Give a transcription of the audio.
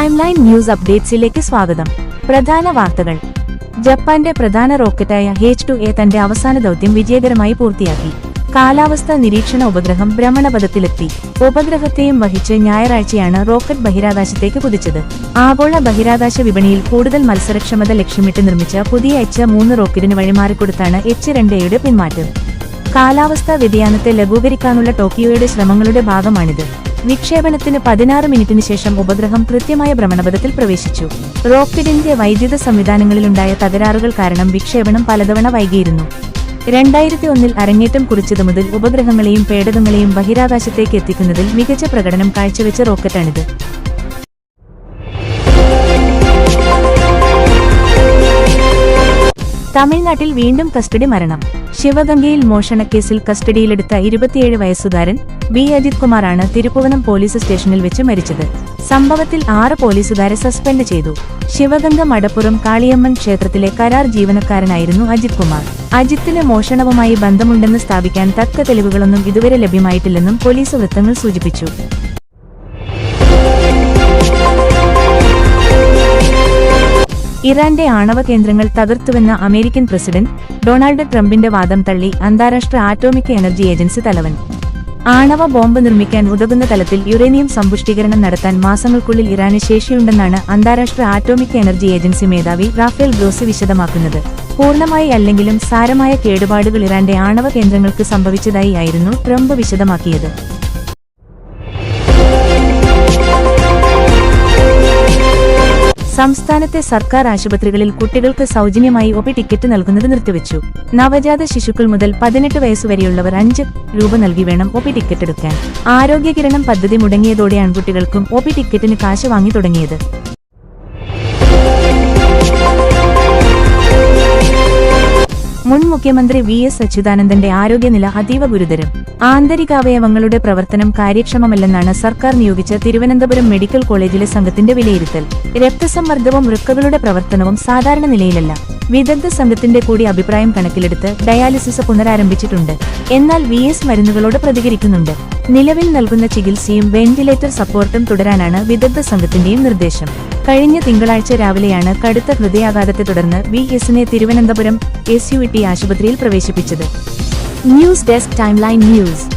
Time line news അപ്ഡേറ്റ്സിലേക്ക് സ്വാഗതം. പ്രധാന വാർത്തകൾ. ജപ്പാന്റെ പ്രധാന റോക്കറ്റായ ഹെച്ച് ടു എ തന്റെ അവസാന ദൗത്യം വിജയകരമായി പൂർത്തിയാക്കി. കാലാവസ്ഥാ നിരീക്ഷണ ഉപഗ്രഹം ഭ്രമണപഥത്തിലെത്തി. ഉപഗ്രഹത്തെയും വഹിച്ച് ഞായറാഴ്ചയാണ് റോക്കറ്റ് ബഹിരാകാശത്തേക്ക് കുതിച്ചത്. ആഗോള ബഹിരാകാശ വിപണിയിൽ കൂടുതൽ മത്സരക്ഷമത ലക്ഷ്യമിട്ട് നിർമ്മിച്ച പുതിയ എച്ച് മൂന്ന് റോക്കറ്റിന് വഴിമാറിക്കൊടുത്താണ് എച്ച് രണ്ട് എയുടെ പിന്മാറ്റം. കാലാവസ്ഥാ വ്യതിയാനത്തെ ലഘൂകരിക്കാനുള്ള ടോക്കിയോയുടെ ശ്രമങ്ങളുടെ ഭാഗമാണിത്. വിക്ഷേപണത്തിന് പതിനാറ് മിനിറ്റിന് ശേഷം ഉപഗ്രഹം കൃത്യമായ ഭ്രമണപഥത്തിൽ പ്രവേശിച്ചു. റോക്കറ്റിന്റെ വൈദ്യുത സംവിധാനങ്ങളിലുണ്ടായ തകരാറുകൾ കാരണം വിക്ഷേപണം പലതവണ വൈകിയിരുന്നു. രണ്ടായിരത്തി ഒന്നിൽ അരങ്ങേറ്റം കുറിച്ചത് മുതൽ ഉപഗ്രഹങ്ങളെയും പേടകങ്ങളെയും ബഹിരാകാശത്തേക്ക് എത്തിക്കുന്നതിൽ മികച്ച പ്രകടനം കാഴ്ചവെച്ച റോക്കറ്റാണിത്. തമിഴ്നാട്ടിൽ വീണ്ടും കസ്റ്റഡി മരണം. ശിവഗംഗയിൽ മോഷണക്കേസിൽ കസ്റ്റഡിയിലെടുത്ത ഇരുപത്തിയേഴ് വയസ്സുകാരൻ ബി അജിത് കുമാറാണ് തിരുപ്പുവനം പോലീസ് സ്റ്റേഷനിൽ വെച്ച് മരിച്ചത്. സംഭവത്തിൽ ആറ് പോലീസുകാരെ സസ്പെൻഡ് ചെയ്തു. ശിവഗംഗ മടപ്പുറം കാളിയമ്മൻ ക്ഷേത്രത്തിലെ കരാർ ജീവനക്കാരനായിരുന്നു അജിത് കുമാർ. അജിത്തിന് മോഷണവുമായി ബന്ധമുണ്ടെന്ന് സ്ഥാപിക്കാൻ തക്ക തെളിവുകളൊന്നും ഇതുവരെ ലഭ്യമായിട്ടില്ലെന്നും പോലീസ് വൃത്തങ്ങൾ സൂചിപ്പിച്ചു. ഇറാന്റെ ആണവ കേന്ദ്രങ്ങൾ തകർത്തുവെന്ന അമേരിക്കൻ പ്രസിഡന്റ് ഡൊണാൾഡ് ട്രംപിന്റെ വാദം തള്ളി അന്താരാഷ്ട്ര ആറ്റോമിക് എനർജി ഏജൻസി തലവൻ. ആണവ ബോംബ് നിർമ്മിക്കാൻ ഉതകുന്ന തലത്തിൽ യുറേനിയം സമ്പുഷ്ടീകരണം നടത്താൻ മാസങ്ങൾക്കുള്ളിൽ ഇറാന് ശേഷിയുണ്ടെന്നാണ് അന്താരാഷ്ട്ര ആറ്റോമിക് എനർജി ഏജൻസി മേധാവി റാഫേൽ ഗ്രോസി വിശദമാക്കുന്നത്. പൂർണമായി അല്ലെങ്കിലും സാരമായ കേടുപാടുകൾ ഇറാന്റെ ആണവ കേന്ദ്രങ്ങൾക്ക് സംഭവിച്ചതായി ആയിരുന്നു ട്രംപ് വിശദമാക്കിയത്. സംസ്ഥാനത്തെ സർക്കാർ ആശുപത്രികളിൽ കുട്ടികൾക്ക് സൗജന്യമായി ഒപി ടിക്കറ്റ് നൽകുന്നത് നിർത്തിവെച്ചു. നവജാത ശിശുക്കൾ മുതൽ പതിനെട്ട് വയസ്സുവരെയുള്ളവർ അഞ്ച് രൂപ നൽകി വേണം ഒപി ടിക്കറ്റ് എടുക്കാൻ. ആരോഗ്യകിരണം പദ്ധതി മുടങ്ങിയതോടെ ആൺകുട്ടികൾക്കും ഒപി ടിക്കറ്റിന് കാശ് വാങ്ങി തുടങ്ങിയത്. മുൻ മുഖ്യമന്ത്രി വി എസ് അച്യുതാനന്ദന്റെ ആരോഗ്യനില അതീവ ഗുരുതരം. ആന്തരികാവയവങ്ങളുടെ പ്രവർത്തനം കാര്യക്ഷമമല്ലെന്നാണ് സർക്കാർ നിയോഗിച്ച തിരുവനന്തപുരം മെഡിക്കൽ കോളേജിലെ സംഘത്തിന്റെ വിലയിരുത്തൽ. രക്തസമ്മർദ്ദവും വൃക്കകളുടെ പ്രവർത്തനവും സാധാരണ നിലയിലല്ല. വിദഗ്ധ സംഘത്തിന്റെ കൂടി അഭിപ്രായം കണക്കിലെടുത്ത് ഡയാലിസിസ് പുനരാരംഭിച്ചിട്ടുണ്ട്. എന്നാൽ വി എസ് മരുന്നുകളോട് പ്രതികരിക്കുന്നുണ്ട്. നിലവിൽ നൽകുന്ന ചികിത്സയും വെന്റിലേറ്റർ സപ്പോർട്ടും തുടരാനാണ് വിദഗ്ധ സംഘത്തിന്റെയും നിർദ്ദേശം. കഴിഞ്ഞ തിങ്കളാഴ്ച രാവിലെയാണ് കടുത്ത ഹൃദയാഘാതത്തെ തുടർന്ന് വി എസിനെ തിരുവനന്തപുരം എസ് യു ടി ആശുപത്രിയിൽ പ്രവേശിപ്പിച്ചത്. News desk timeline news.